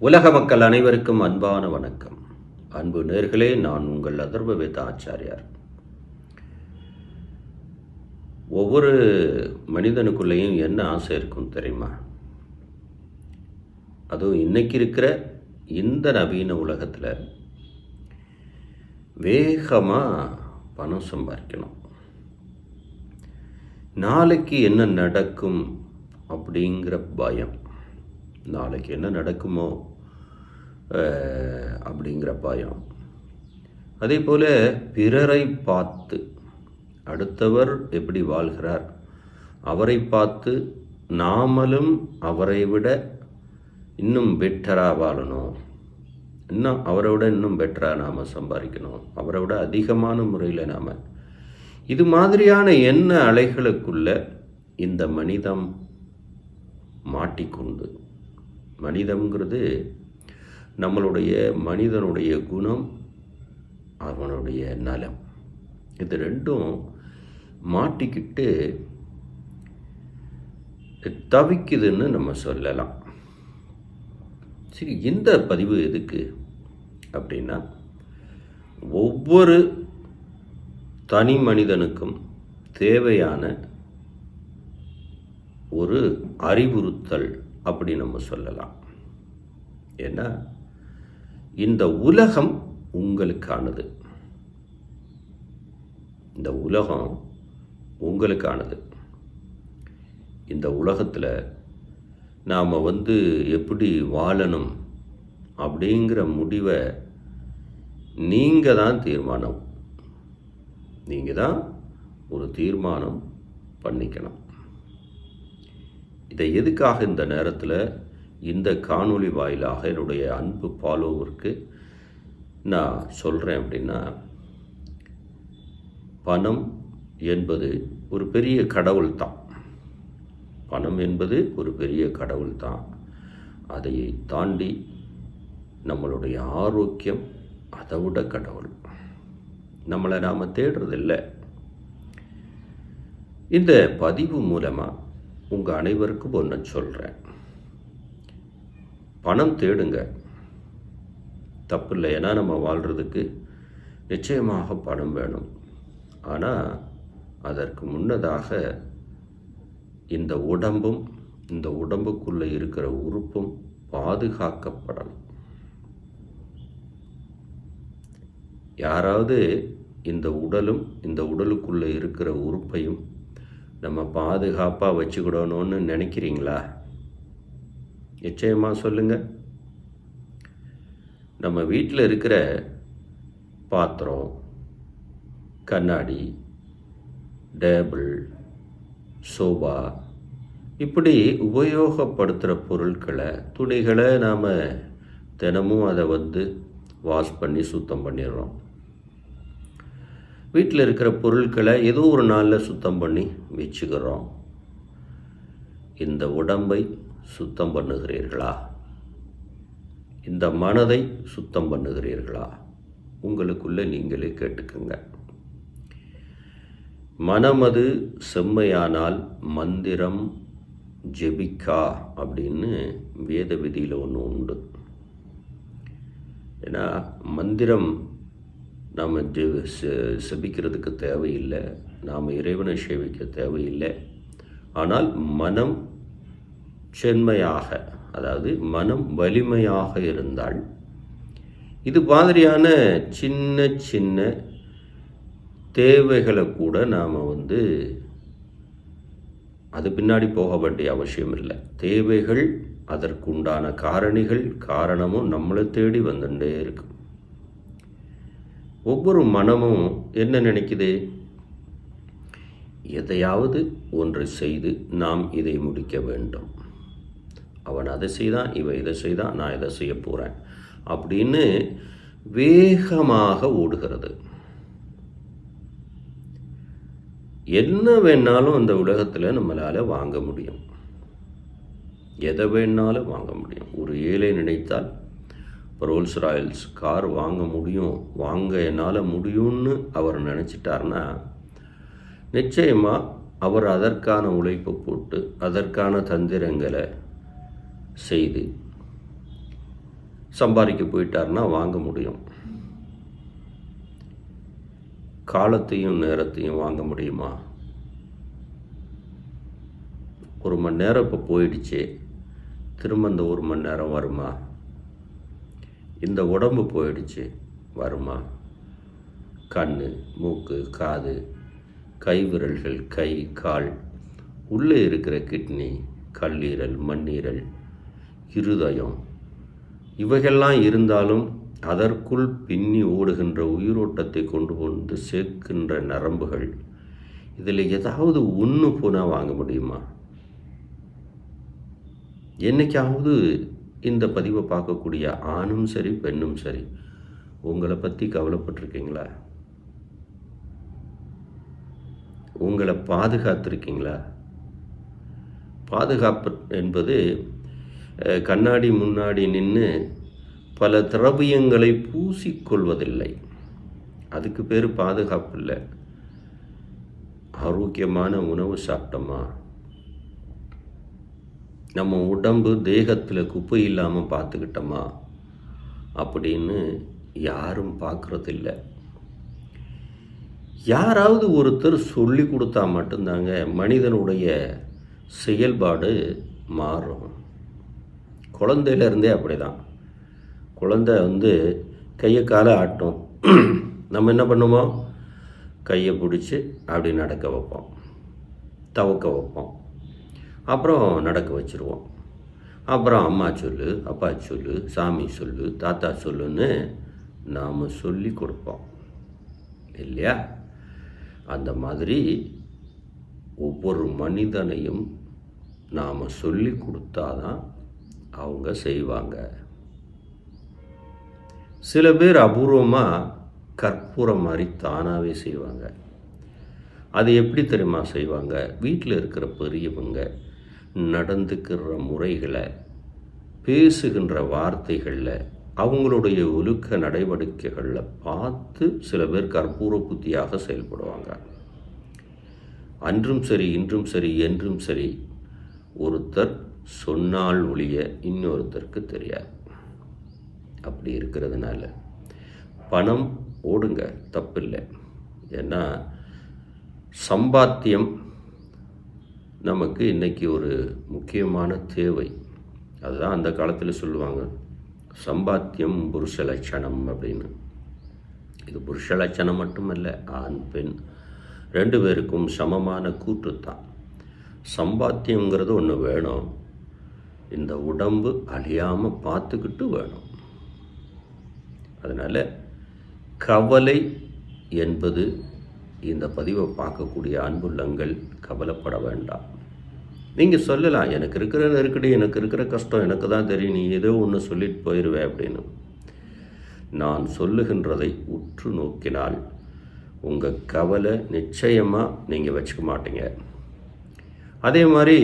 உலக மக்கள் அனைவருக்கும் அன்பான வணக்கம். அன்பு நேர்களே நான் உங்கள் அதர்வ வேத ஆச்சாரியார். ஒவ்வொரு மனிதனுக்குள்ளேயும் என்ன ஆசை இருக்கும் தெரியுமா? அதுவும் இன்னைக்கு இருக்கிற இந்த நவீன உலகத்தில் வேகமாக பணம் சம்பாதிக்கணும் நாளைக்கு என்ன நடக்கும் அப்படிங்கிற பயம். நாளைக்கு என்ன நடக்குமோ அப்படிங்கிற பயம். அதே போல் பிறரை பார்த்து அடுத்தவர் எப்படி வாழ்கிறார்? அவரை பார்த்து நாமளும் அவரை விட இன்னும் பெட்டராக வாழணும். இன்னும் அவரை விட இன்னும் பெட்டராக நாம் சம்பாதிக்கணும். அவரை விட அதிகமான முறையில் நாம். இது மாதிரியான எண்ண அலைகளுக்குள்ள இந்த மனிதம் மாட்டிக்கொண்டு மனிதம்ங்கிறது நம்மளுடைய மனிதனுடைய குணம் அவனுடைய நலம். இது ரெண்டும் மாட்டிக்கிட்டு தவிக்குதுன்னு நம்ம சொல்லலாம். சரி இந்த பதிவு எதுக்கு அப்படின்னா ஒவ்வொரு தனி மனிதனுக்கும் தேவையான ஒரு அறிவுறுத்தல் அப்படி நம்ம சொல்லலாம். ஏன்னா இந்த உலகம் உங்களுக்கானது. இந்த உலகம் உங்களுக்கானது. இந்த உலகத்தில் நாம் வந்து எப்படி வாழணும் அப்படிங்கிற முடிவை நீங்கள் தான் தீர்மானம். நீங்கள் தான் ஒரு தீர்மானம் பண்ணிக்கணும். இதை எதுக்காக இந்த நேரத்தில் இந்த காணொளி வாயிலாக என்னுடைய அன்பு ஃபாலோவருக்கு நான் சொல்கிறேன் அப்படின்னா பணம் என்பது ஒரு பெரிய கடவுள் தான் பணம் என்பது ஒரு பெரிய கடவுள் தான் அதை தாண்டி நம்மளுடைய ஆரோக்கியம் அதை விட கடவுள். நம்மளை நாம் தேடுறதில்ல. இந்த பதிவு மூலமாக உங்கள் அனைவருக்கும் ஒன்று சொல்கிறேன் பணம் தேடுங்க. தப்பு இல்லை ஏன்னா நம்ம வாழ்கிறதுக்கு நிச்சயமாக பணம் வேணும். ஆனால் அதற்கு முன்னதாக இந்த உடம்பும் இந்த உடம்புக்குள்ளே இருக்கிற உறுப்பும் பாதுகாக்கப்படணும். யாராவது இந்த உடலும் இந்த உடலுக்குள்ளே இருக்கிற உறுப்பையும் நம்ம பாதுகாப்பாக வச்சுக்கிடணும்னு நினைக்கிறீங்களா? நிச்சயமாக சொல்லுங்கள் நம்ம வீட்டில் இருக்கிற பாத்திரம் கண்ணாடி டேபிள் சோபா இப்படி உபயோகப்படுத்துகிற பொருட்களை துணிகளை நாம் தினமும் அதை வந்து வாஷ் பண்ணி சுத்தம் பண்ணிடுறோம். வீட்டில் இருக்கிற பொருட்களை ஏதோ ஒரு நாளில் சுத்தம் பண்ணி வச்சுக்கிறோம். இந்த உடம்பை சுத்தம் பண்ணுகிறீர்களா? இந்த மனதை சுத்தம் பண்ணுகிறீர்களா? உங்களுக்குள்ளே நீங்களே கேட்டுக்குங்க. மனமது செம்மையானால் மந்திரம் ஜெபிக்கா அப்படின்னு வேத விதியில் ஒன்று உண்டு. ஏன்னா மந்திரம் நாம் ஜெ செபிக்கிறதுக்கு தேவையில்லை. நாம் இறைவனை சேவிக்க தேவையில்லை. ஆனால் மனம் சென்மையாக அதாவது மனம் வலிமையாக இருந்தால் இது மாதிரியான சின்ன சின்ன தேவைகளை கூட நாம் வந்து அது பின்னாடி போக வேண்டிய அவசியம் இல்லை. தேவைகள் அதற்குண்டான காரணிகள் காரணமும் நம்மளை தேடி வந்துட்டே இருக்கும். ஒவ்வொரு மனமும் என்ன நினைக்குது? எதையாவது ஒன்று செய்து நாம் இதை முடிக்க வேண்டும். அவன் அதை செய்தான் இவன் இதை செய்தான் நான் இதை செய்ய போகிறேன் அப்படின்னு வேகமாக ஓடுகிறது. என்ன வேணாலும் அந்த உலகத்தில் நம்மளால் வாங்க முடியும். எதை வேணாலும் வாங்க முடியும். ஒரு ஏழை நினைத்தால் ரோல்ஸ் ராயல்ஸ் கார் வாங்க முடியும் வாங்க என்னால் முடியும்னு அவர் நினச்சிட்டாருன்னா நிச்சயமாக அவர் அதற்கான உழைப்பு போட்டு அதற்கான தந்திரங்களை செய்து சம்பாதிக்க போயிட்டார்னா வாங்க முடியும். காலத்தையும் நேரத்தையும் வாங்க முடியுமா? ஒரு மணி நேரம் இப்போ போயிடுச்சு. திரும்ப இந்த ஒரு மணி நேரம் வருமா? இந்த உடம்பு போயிடுச்சு வருமா? கண் மூக்கு காது கை விரல்கள் கை கால் உள்ளே இருக்கிற கிட்னி கல்லீரல் மண்ணீரல் இருதயம் இவைகள்லாம் இருந்தாலும் அதற்குள் பின்னி ஓடுகின்ற உயிரோட்டத்தை கொண்டு வந்து சேர்க்கின்ற நரம்புகள். இதில் ஏதாவது ஒன்று போனால் வாங்க முடியுமா? என்னைக்காவது இந்த பதிவை பார்க்கக்கூடிய ஆணும் சரி பெண்ணும் சரி உங்களை பற்றி கவலைப்பட்டிருக்கீங்களா? உங்களை பாதுகாத்திருக்கீங்களா? பாதுகாப்பு என்பது கண்ணாடி முன்னாடி நின்று பல திரவியங்களை பூசிக்கொள்வதில்லை. அதுக்கு பேர் பாதுகாப்பு இல்லை ஆரோக்கியமான உணவு சாப்பிட்டோமா? நம்ம உடம்பு தேகத்தில் குப்பை இல்லாமல் பார்த்துக்கிட்டோமா? அப்படின்னு யாரும் பார்க்குறதில்ல. யாராவது ஒருத்தர் சொல்லி கொடுத்தா மட்டும்தாங்க மனிதனுடைய செயல்பாடு மாறும். குழந்தையிலேருந்தே அப்படி தான் குழந்தை வந்து கையை காலை ஆட்டும். நம்ம என்ன பண்ணுவோம்? கையை பிடிச்சி அப்படி நடக்க வைப்போம். தவக்க வைப்போம். அப்புறம் நடக்க வச்சுருவோம். அப்புறம் அம்மா சொல்லு அப்பா சொல்லு சாமி சொல்லு தாத்தா சொல்லுன்னு நாம் சொல்லி கொடுப்போம். இல்லையா? அந்த மாதிரி ஒவ்வொரு மனிதனையும் நாம் சொல்லி கொடுத்தாதான் அவங்க செய்வாங்க. சில பேர் அபூர்வமாக கற்பூரம் மாதிரி தானாகவே செய்வாங்க. அது எப்படி தெரியுமா செய்வாங்க? வீட்டில் இருக்கிற பெரியவங்க நடந்துக்கிற முறைகளை பேசுகின்ற வார்த்தைகளில் அவங்களுடைய ஒழுக்க நடவடிக்கைகளில் பார்த்து சில பேர் கற்பூர புத்தியாக செயல்படுவாங்க. அன்றும் சரி இன்றும் சரி என்றும் சரி ஒருத்தர் சொன்னால் ஒழிய இன்னொருத்தருக்கு தெரியாது. அப்படி இருக்கிறதுனால பணம் ஓடுங்க தப்பில்லை. ஏன்னா சம்பாத்தியம் நமக்கு இன்றைக்கி ஒரு முக்கியமான தேவை. அதுதான் அந்த காலத்தில் சொல்லுவாங்க. சம்பாத்தியம் புருஷ லட்சணம் அப்படின்னு. இது புருஷ லட்சணம் மட்டுமல்ல ஆண் பெண் ரெண்டு பேருக்கும் சமமான கூற்று தான். சம்பாத்தியங்கிறது ஒன்று வேணும். இந்த உடம்பு அழியாமல் பார்த்துக்கிட்டு வேணும். அதனால் கவலை என்பது இந்த பதிவை பார்க்கக்கூடிய அன்புள்ளங்கள் கவலைப்பட வேண்டாம். நீங்கள் சொல்லலாம் எனக்கு இருக்கிற நெருக்கடி எனக்கு இருக்கிற கஷ்டம் எனக்கு தான் தெரியும் நீ ஏதோ ஒன்று சொல்லிட்டு போயிடுவே அப்படின்னு. நான் சொல்லுகின்றதை உற்று நோக்கினால் உங்கள் கவலை நிச்சயமாக நீங்கள் வச்சுக்க மாட்டீங்க. அதே மாதிரி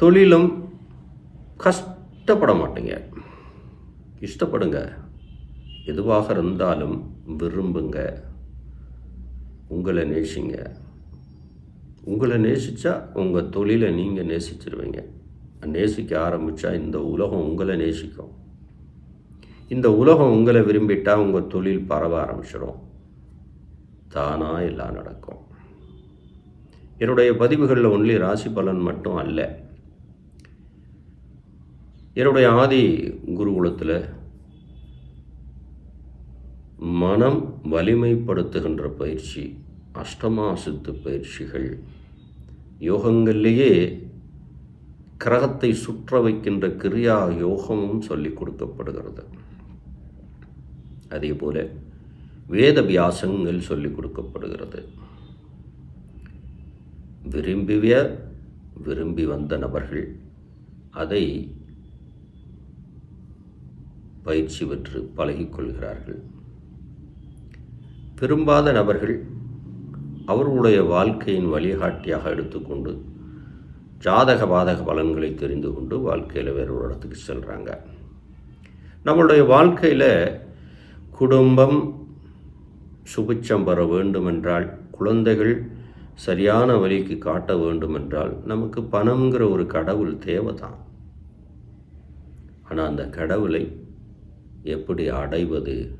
தொழிலும் கஷ்டப்பட மாட்டீங்க இஷ்டப்படுங்க. எதுவாக இருந்தாலும் விரும்புங்க. உங்களை நேசிங்க. உங்களை நேசித்தா உங்கள் தொழிலை நீங்கள் நேசிச்சிருவீங்க. நேசிக்க ஆரம்பித்தா இந்த உலகம் உங்களை நேசிக்கும். இந்த உலகம் உங்களை விரும்பிட்டால் உங்கள் தொழில் பரவ ஆரம்பிச்சிடும் தானாக எல்லாம் நடக்கும். என்னுடைய பதிவுகளில் ஒன்லி ராசி பலன் மட்டும் அல்ல. என்னுடைய ஆதி குருகுலத்தில் மனம் வலிமைப்படுத்துகின்ற பயிற்சி அஷ்டமா சித்து பயிற்சிகள். யோகங்கள்லேயே கிரகத்தை சுற்ற வைக்கின்ற கிரியா யோகமும் சொல்லிக் கொடுக்கப்படுகிறது. அதே போல வேத வியாசங்கள் சொல்லிக் கொடுக்கப்படுகிறது. விரும்பிய விரும்பி வந்த நபர்கள் அதை பயிற்சி பெற்று பழகிக்கொள்கிறார்கள். திரும்பாத நபர்கள் அவர்களுடைய வாழ்க்கையின் வழிகாட்டியாக எடுத்துக்கொண்டு ஜாதக பாதக பலன்களை தெரிந்து கொண்டு வாழ்க்கையில் வேறு ஒரு இடத்துக்கு செல்கிறாங்க நம்மளுடைய வாழ்க்கையில் குடும்பம் சுபிச்சம் பெற வேண்டுமென்றால் குழந்தைகள் சரியான வழிக்கு காட்ட வேண்டுமென்றால் நமக்கு பணம்ங்கிற ஒரு கடவுள் தேவை தான் ஆனால் அந்த கடவுளை எப்படி அடைவது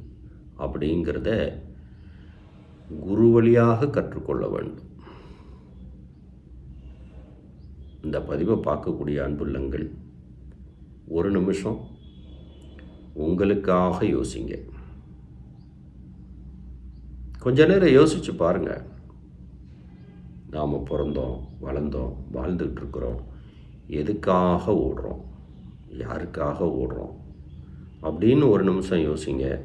அப்படிங்கிறத குரு வழியாக கற்றுக்கொள்ள வேண்டும். இந்த பதிவை பார்க்கக்கூடிய அன்புள்ளங்கள் ஒரு நிமிஷம் உங்களுக்காக யோசிங்க. கொஞ்ச நேரம் யோசிச்சு பாருங்க. நாம் பிறந்தோம் வளர்ந்தோம் வாழ்ந்துட்டு இருக்கிறோம். எதுக்காக ஓடுறோம்? யாருக்காக ஓடுறோம்? அப்படின்னு ஒரு நிமிஷம் யோசிங்க.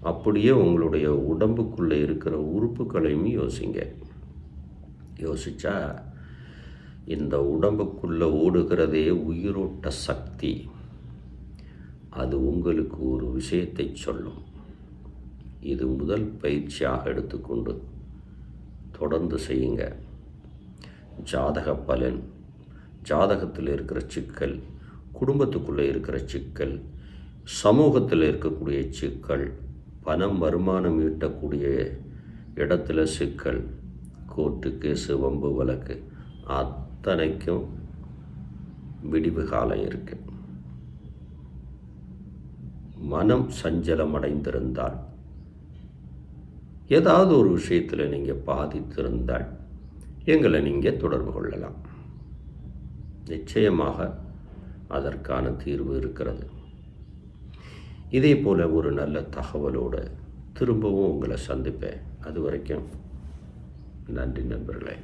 அப்படியே உங்களுடைய உடம்புக்குள்ளே இருக்கிற உறுப்புகளையும் யோசிங்க. யோசிச்சா இந்த உடம்புக்குள்ளே ஓடுகிறதே உயிரோட்ட சக்தி. அது உங்களுக்கு ஒரு விஷயத்தை சொல்லும். இது முதல் பயிற்சியாக எடுத்துக்கொண்டு தொடர்ந்து செய்யுங்க. ஜாதக பலன் ஜாதகத்தில் இருக்கிற சிக்கல் குடும்பத்துக்குள்ளே இருக்கிற சிக்கல் சமூகத்தில் இருக்கக்கூடிய சிக்கல் பணம் வருமானம் ஈட்டக்கூடிய இடத்துல சிக்கல் கோர்ட்டு கேஸு வம்பு வழக்கு அத்தனைக்கும் விடிவு காலம் இருக்குது மனம் சஞ்சலம் அடைந்திருந்தால் ஏதாவது ஒரு விஷயத்தில் நீங்கள் பாதித்திருந்தால் எங்களை நீங்கள் தொடர்பு கொள்ளலாம். நிச்சயமாக அதற்கான தீர்வு இருக்கிறது. இதே போல் ஒரு நல்ல தகவலோடு திரும்பவும் உங்களை சந்திப்பேன். அது வரைக்கும் நன்றி நண்பர்களே.